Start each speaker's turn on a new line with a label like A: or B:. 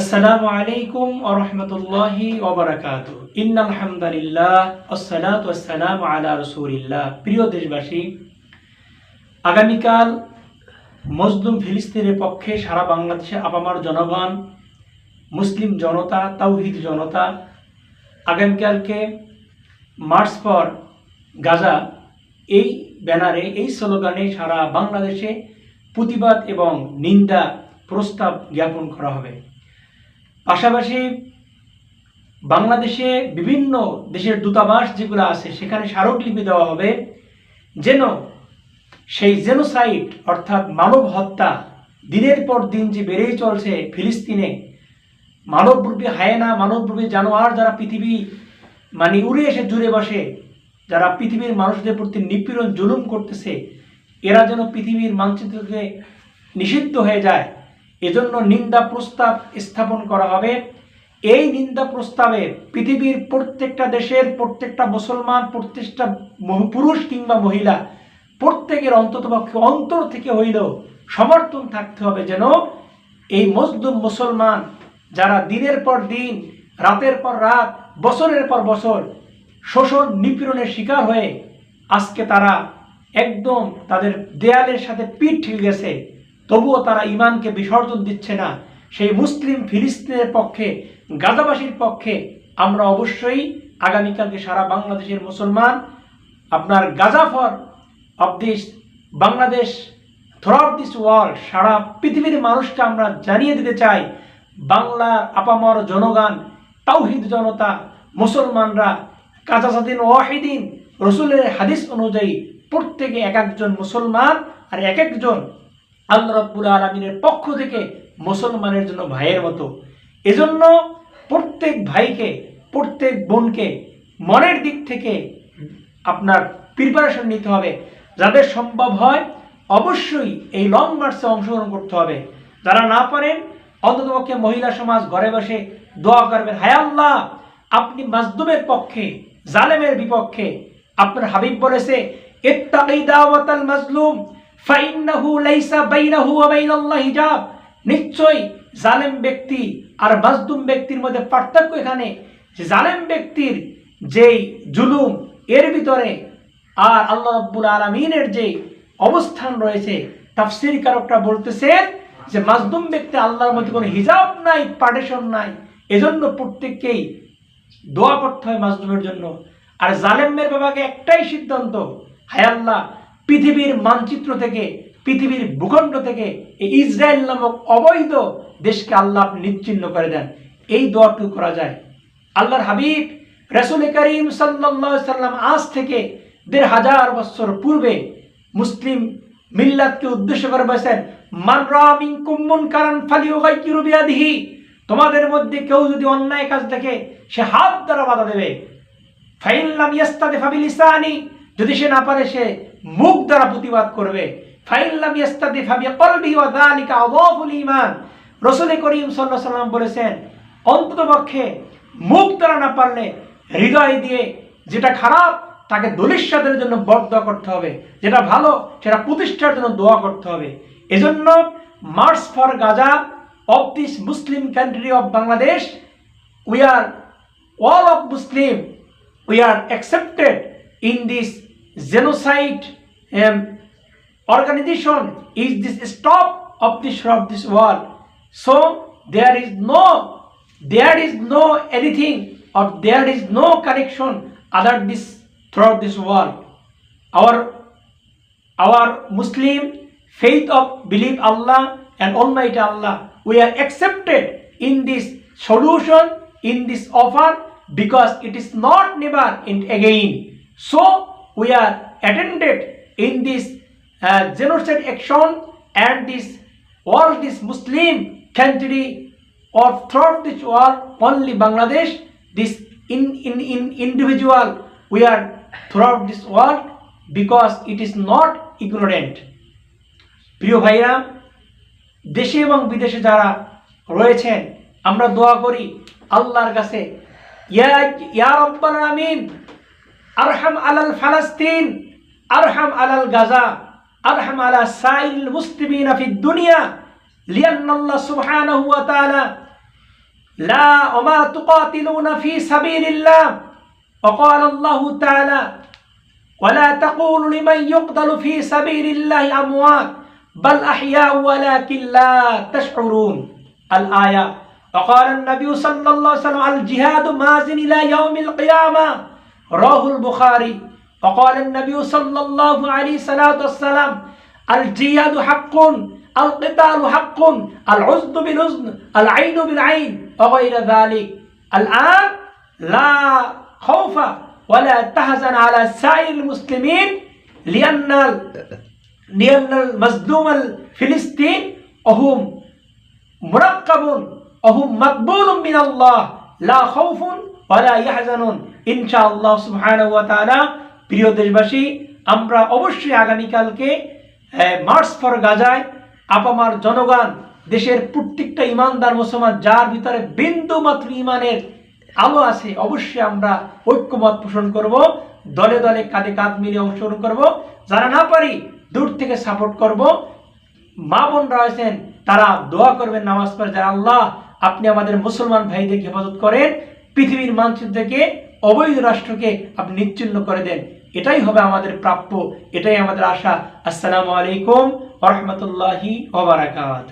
A: আসসালামু আলাইকুম ওয়া রাহমাতুল্লাহি ওয়া বারাকাতুহু। ইন্নাল হামদালিল্লাহ ওয়াসসালাতু ওয়াসসালামু আলা রাসূলিল্লাহ। প্রিয় দেশবাসী, আগামীকাল মজলুম ফিলিস্তিনের পক্ষে সারা বাংলাদেশে আপামার জনগণ, মুসলিম জনতা, তাওহিদ জনতা, আগামীকালকে মার্চ ফর গাজা, এই ব্যানারে, এই স্লোগানে সারা বাংলাদেশে প্রতিবাদ এবং নিন্দা প্রস্তাব জ্ঞাপন করা হবে। পাশাপাশি বাংলাদেশে বিভিন্ন দেশের দূতাবাস যেগুলো আছে, সেখানে স্মারকলিপি দেওয়া হবে। যেন সেই জেনোসাইড, অর্থাৎ মানব হত্যা, দিনের পর দিন যে বেড়েই চলছে ফিলিস্তিনে, মানবরূপী হায়না, মানবরূপী জানোয়ার যারা পৃথিবী মানে উড়ে এসে জুড়ে বসে, যারা পৃথিবীর মানুষদের প্রতি নিপীড়ন জুলুম করতেছে, এরা যেন পৃথিবীর মানচিত্রকে নিষিদ্ধ হয়ে যায়। এজন্য নিন্দা প্রস্তাব স্থাপন করা হবে। এই নিন্দা প্রস্তাবে পৃথিবীর প্রত্যেকটা দেশের প্রত্যেকটা মুসলমান, প্রত্যেকটা পুরুষ কিংবা মহিলা প্রত্যেকের অন্ততপক্ষে অন্তর থেকে হইলেও সমর্থন থাকতে হবে যেন এই মজদুম মুসলমান যারা দিনের পর দিন, রাতের পর রাত, বছরের পর বছর শোষণ নিপীড়নের শিকার হয়ে আজকে তারা একদম তাদের দেয়ালের সাথে পিঠ ঠেকে গেছে। তবুও তারা ইমানকে বিসর্জন দিচ্ছে না। সেই মুসলিম ফিলিস্তিনের পক্ষে, গাজাবাসীর পক্ষে আমরা অবশ্যই আগামীকালকে সারা বাংলাদেশের মুসলমান, আপনার গাজাফর of this Bangladesh throughout this world, সারা পৃথিবীর মানুষকে আমরা জানিয়ে দিতে চাই, বাংলার আপামর জনগণ, তাওহিদ জনতা, মুসলমানরা কাজাসাদিন ওয়াহিদিন, রসুলের হাদিস অনুযায়ী প্রত্যেকে এক একজন মুসলমান আর এক একজন আল্লাহ রব্বুল আলমিনের পক্ষ থেকে মুসলমানের জন্য ভাইয়ের মতো। এজন্য প্রত্যেক ভাইকে, প্রত্যেক বোনকে মনের দিক থেকে আপনার প্রিপারেশন নিতে হবে। যাদের সম্ভব হয় অবশ্যই এই লং মার্চে অংশগ্রহণ করতে হবে। যারা না পারেন অন্ততপক্ষে মহিলা সমাজ ঘরে বসে দোয়া করবেন, হায় আল্লাহ, আপনি মাজদুমের পক্ষে, জালেমের বিপক্ষে, আপনার হাবিব বলেছে ইত্তাকি দাওয়াতাল মাজলুম ফাইন্নাহু লাইসা বাইনাহু ওয়া বাইনাল্লাহি হিজাব নিশ্চয়ই জালেম ব্যক্তি আর মাজদুম ব্যক্তির মধ্যে পার্থক্য এখানে যে জালেম ব্যক্তির যেই জুলুম, এর ভিতরে আর আল্লাহ রাব্বুল আলামিনের যে অবস্থান রয়েছে তাফসীর কারকটা বলতেছেন যে মাজদুম ব্যক্তি আল্লাহর মধ্যে কোনো হিজাব নাই, পার্টিশন নাই, এজন্য প্রত্যেককেই দোয়া করতে হয় মাজলুমের জন্য। আর জালেমের বাবাকে একটাই সিদ্ধান্ত, হায় আল্লাহ পৃথিবীর মানচিত্র থেকে, পৃথিবীর ভূখণ্ড থেকে এই ইসরায়েল নামক অবৈধ দেশকে আল্লাহ নিচ্ছিন্ন করে দেন। এই দোয়াটুকু করা যায়। আল্লাহর হাবিব, রসুল করিম সাল্লাম আজ থেকে দেড় হাজার বছর পূর্বে মুসলিম মিল্লাতকে উদ্দেশ্য করে বসেন মান রামিন কুম্মুন কারণ ফালিও গাইকিরু বিয়াদিহি। তোমাদের মধ্যে কেউ যদি অন্যায় কাজ দেখে, সে হাত দ্বারা বাধা দেবে। ফাইল্লাম ইয়াস্তাদে ফাবিলিসানি যদি সে না পারে সে মুখ দ্বারা প্রতিবাদ করবে। ফাইল্লাম ইয়াস্তাদে ফাবি কলবি ওয়া যালিকা আদাফুল ঈমান। রাসূল করিম সাল্লাল্লাহু আলাইহি সাল্লাম বলেছেন অন্ততপক্ষে মুখ দ্বারা না পারলে হৃদয় দিয়ে যেটা খারাপ তাকে দলিশ্বাদের জন্য বরদোয়া করতে হবে। যেটা ভালো সেটা প্রতিষ্ঠার জন্য দোয়া করতে হবে। এজন্য march for Gaza of this Muslim country of Bangladesh, we are all of Muslim, we are accepted in this genocide um, organization is this stop of this of this world. So there is no there is no anything or there is no connection other this throughout this world. Our our Muslim faith of believe Allah and Almighty Allah, we are accepted in this solution, in this offer, because it is not never in again. So we are attended in this uh, genocide action and this all this Muslim country or throughout this world, only Bangladesh, this in, in, in individual, we are throughout this world because it is not ignorant. প্রিয় ভাইরা দেশে এবং বিদেশে যারা রয়েছেন আমরা দোয়া করি আল্লাহর কাছে ইয়া ইয়া রব্বাল আমিন أرحم على الفلسطين أرحم على الغزا أرحم على سائر المسلمين في الدنيا لأن الله سبحانه وتعالى لا وما تقاتلون في سبيل الله. وقال الله تعالى ولا تقولوا لمن يقتل في سبيل الله أموات بل أحياء ولكن لا تشعرون. الآية. وقال النبي صلى الله عليه وسلم الجهاد مازن إلى يوم القيامة. رواه البخاري وقال النبي صلى الله عليه الصلاة والسلام الجهاد حق القتال حق العزن بالعزن العين بالعين وغير ذلك. الآن لا خوف ولا تحزن على سائر المسلمين لأن لأن المظلوم الفلسطين وهم مرقب وهم مقبول من الله. لا خوف ইনশাআল্লাহ সুবহানাহু প্রিয় দেশবাসী, আমরা অবশ্যই আগামীকালকে মার্চ ফর গাজায় আপামার জনগণ, দেশের প্রত্যেকটা ইমানদার মুসলমান, যার ভিতরে বিন্দু মাত্র ইমানের আলো আছে, অবশ্যই আমরা ঐক্যমত পোষণ করব, দলে দলে কাঁধে কাঁধ মিলিয়ে অংশগ্রহণ করব। যারা না পারি, দূর থেকে সাপোর্ট করব। মা বোনরা আছেন, তারা দোয়া করবেন নামাজ পড়ে, যারা আল্লাহ আপনি আমাদের মুসলমান ভাইদের হেফাজত করেন পৃথিবীর মানচিত্রকে, অবৈধ রাষ্ট্রকে আপনি নিচ্ছিন্ন করে দেন। এটাই হবে আমাদের প্রাপ্য, এটাই আমাদের আশা। আসসালামু আলাইকুম রহমতুল্লাহি ওবরাকাত